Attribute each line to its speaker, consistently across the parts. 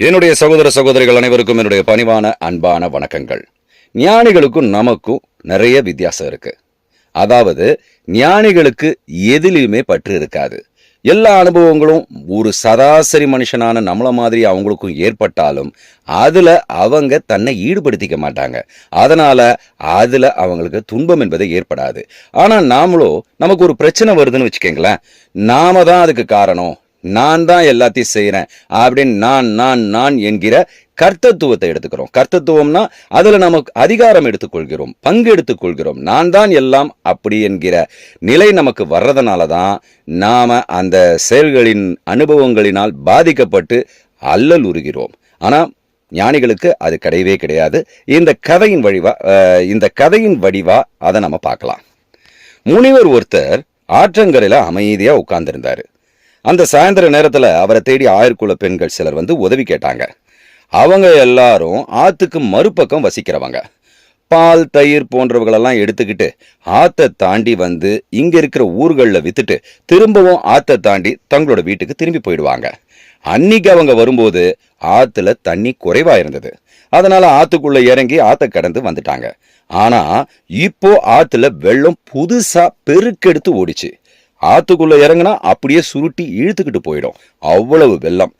Speaker 1: என்னுடைய சகோதர சகோதரிகள் அனைவருக்கும் என்னுடைய பணிவான அன்பான வணக்கங்கள். ஞானிகளுக்கும் நமக்கும் நிறைய வித்தியாசம் இருக்கு. அதாவது ஞானிகளுக்கு எதிலையுமே பற்று இருக்காது. எல்லா அனுபவங்களும் ஒரு சராசரி மனுஷனான நம்மளை மாதிரி அவங்களுக்கும் ஏற்பட்டாலும் அதில் அவங்க தன்னை ஈடுபடுத்திக்க மாட்டாங்க. அதனால் அதில் அவங்களுக்கு துன்பம் என்பது ஏற்படாது. ஆனால் நாமளோ நமக்கு ஒரு பிரச்சனை வருதுன்னு வச்சுக்கோங்களேன். நாம தான் அதுக்கு காரணம். நான் தான் எல்லாத்தையும் செய்கிறேன் அப்படின்னு நான் நான் நான் என்கிற கர்த்தத்துவத்தை எடுத்துக்கிறோம். கர்த்தத்துவம்னா அதுல நமக்கு அதிகாரம் எடுத்துக்கொள்கிறோம் பங்கு எடுத்துக்கொள்கிறோம். நான் தான் எல்லாம் அப்படி என்கிற நிலை நமக்கு வர்றதுனால தான் நாம அந்த செயல்களின் அனுபவங்களினால் பாதிக்கப்பட்டு அல்லல் உறுகிறோம் ஆனா ஞானிகளுக்கு அது கிடையவே கிடையாது. இந்த கதையின் வழிவா அஹ், இந்த கதையின் வடிவா அதை நம்ம பார்க்கலாம். முனிவர் ஒருத்தர் ஆற்றங்கரையில அமைதியா உட்கார்ந்திருந்தாரு. அந்த சாயந்தர நேரத்துல அவரை தேடி ஆயிரக்குள்ள பெண்கள் சிலர் வந்து உதவி கேட்டாங்க. அவங்க எல்லாரும் ஆத்துக்கு மறுபக்கம் வசிக்கிறவங்க. பால் தயிர் போன்றவர்களெல்லாம் எடுத்துக்கிட்டு ஆத்தை தாண்டி வந்து இங்க இருக்கிற ஊர்களில் வித்துட்டு திரும்பவும் ஆத்தை தாண்டி தங்களோட வீட்டுக்கு திரும்பி போயிடுவாங்க. அன்னைக்கு அவங்க வரும்போது ஆத்துல தண்ணி குறைவா இருந்தது. அதனால ஆத்துக்குள்ள இறங்கி ஆத்தை கடந்து வந்துட்டாங்க. ஆனா இப்போ ஆத்துல வெள்ளம் புதுசா பெருக்கெடுத்து ஓடிச்சு. ஆத்துக்குள்ள இறங்குனா அப்படியே சுருட்டி இழுத்துக்கிட்டு போயிடும். அவ்வளவு வெள்ளம்.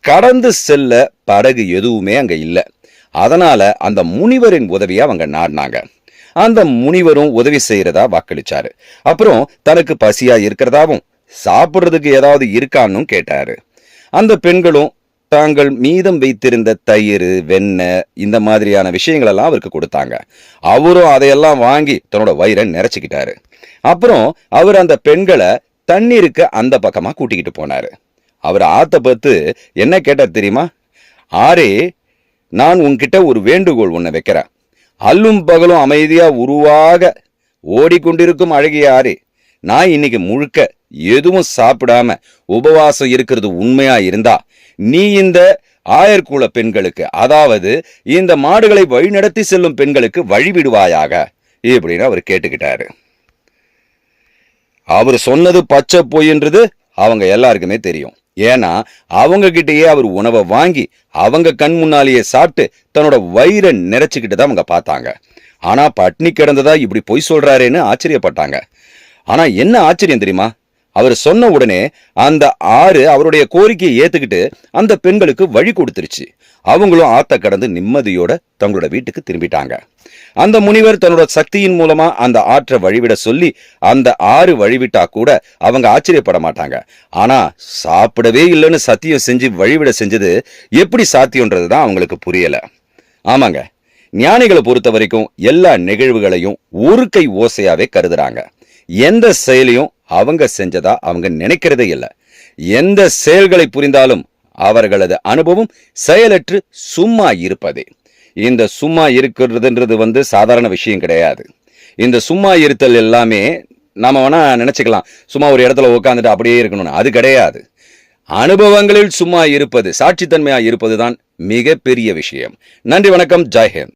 Speaker 1: கடந்து செல்ல படகு எதுவுமே அங்க இல்ல. அதனால அந்த முனிவரின் உதவியை அவங்க நாடினாங்க. அந்த முனிவரும் உதவி செய்யறதா வாக்களிச்சாரு. அப்புறம் தனக்கு பசியா இருக்கிறதாவும் சாப்பிடுறதுக்கு ஏதாவது இருக்கான்னு கேட்டாரு. அந்த பெண்களும் தாங்கள் மீதம் வைத்திருந்த தயிர் வெண்ணெய் இந்த மாதிரியான விஷயங்கள் எல்லாம் அவருக்கு கொடுத்தாங்க. அவரும் அதையெல்லாம் வாங்கி தன்னோட வயிறை நிறைச்சிக்கிட்டாரு. அப்புறம் அவர் அந்த பெண்களை தண்ணீருக்கு அந்த பக்கமா கூட்டிக்கிட்டு போனாரு. அவர் ஆத்த பார்த்து என்ன கேட்டார் தெரியுமா? ஆரே நான் உன்கிட்ட ஒரு வேண்டுகோள் ஒன்று வைக்கிறேன். அல்லும் பகலும் அமைதியா உருவாக ஓடிக்கொண்டிருக்கும் அழகிய ஆரே நான் இன்னைக்கு முழுக்க எதுவும் சாப்பிடாம உபவாசம் இருக்கிறது உண்மையா இருந்தா நீ இந்த ஆயர்குல பெண்களுக்கு அதாவது இந்த மாடுகளை வழிநடத்தி செல்லும் பெண்களுக்கு வழிவிடுவாயாக. இப்படின்னு அவர் கேட்டுக்கிட்டாரு. அவர் சொன்னது பச்சை பொய்ன்றது அவங்க எல்லாருக்குமே தெரியும். ஏன்னா அவங்க கிட்டயே அவர் உணவை வாங்கி அவங்க கண் முன்னாலேயே சாப்பிட்டு தன்னோட வயிறை நிறைச்சிக்கிட்டு தான் அவங்க பார்த்தாங்க. ஆனா பட்னி கிடந்ததா இப்படி பொய் சொல்றாருன்னு ஆச்சரியப்பட்டாங்க. ஆனா என்ன ஆச்சரியம் தெரியுமா? அவர் சொன்ன உடனே அந்த ஆறு அவருடைய கோரிக்கையை ஏத்துக்கிட்டு அந்த பெண்களுக்கு வழி கொடுத்துருச்சு. அவங்களும் ஆத்த கடந்து நிம்மதியோட தங்களோட வீட்டுக்கு திரும்பிட்டாங்க. அந்த முனிவர் தன்னோட சக்தியின் மூலமா அந்த ஆற்றை வழிவிட சொல்லி அந்த ஆறு வழிவிட்டா கூட அவங்க ஆச்சரியப்பட மாட்டாங்க. ஆனா சாப்பிடவே இல்லைன்னு சத்தியம் செஞ்சு வழிவிட செஞ்சது எப்படி சாத்தியம்ன்றது தான் அவங்களுக்கு புரியல. ஆமாங்க. ஞானிகளை பொறுத்த வரைக்கும் எல்லா நிகழ்வுகளையும் ஒரு கை ஓசையாவே கருதுறாங்க. எந்த செயலையும் அவங்க செஞ்சதா அவங்க நினைக்கிறதே இல்லை. எந்த செயல்களை புரிந்தாலும் அவர்களது அனுபவம் செயலற்று சும்மா இருப்பதே. இந்த சும்மா இருக்கிறதுன்றது வந்து சாதாரண விஷயம் கிடையாது. இந்த சும்மா இருத்தல் எல்லாமே நாம் வேணால் நினச்சிக்கலாம். சும்மா ஒரு இடத்துல உட்காந்துட்டு அப்படியே இருக்கணும்னு அது கிடையாது. அனுபவங்களில் சும்மா இருப்பது சாட்சித்தன்மையாக இருப்பது தான் மிகப்பெரிய விஷயம். நன்றி வணக்கம் ஜெய்ஹிந்த்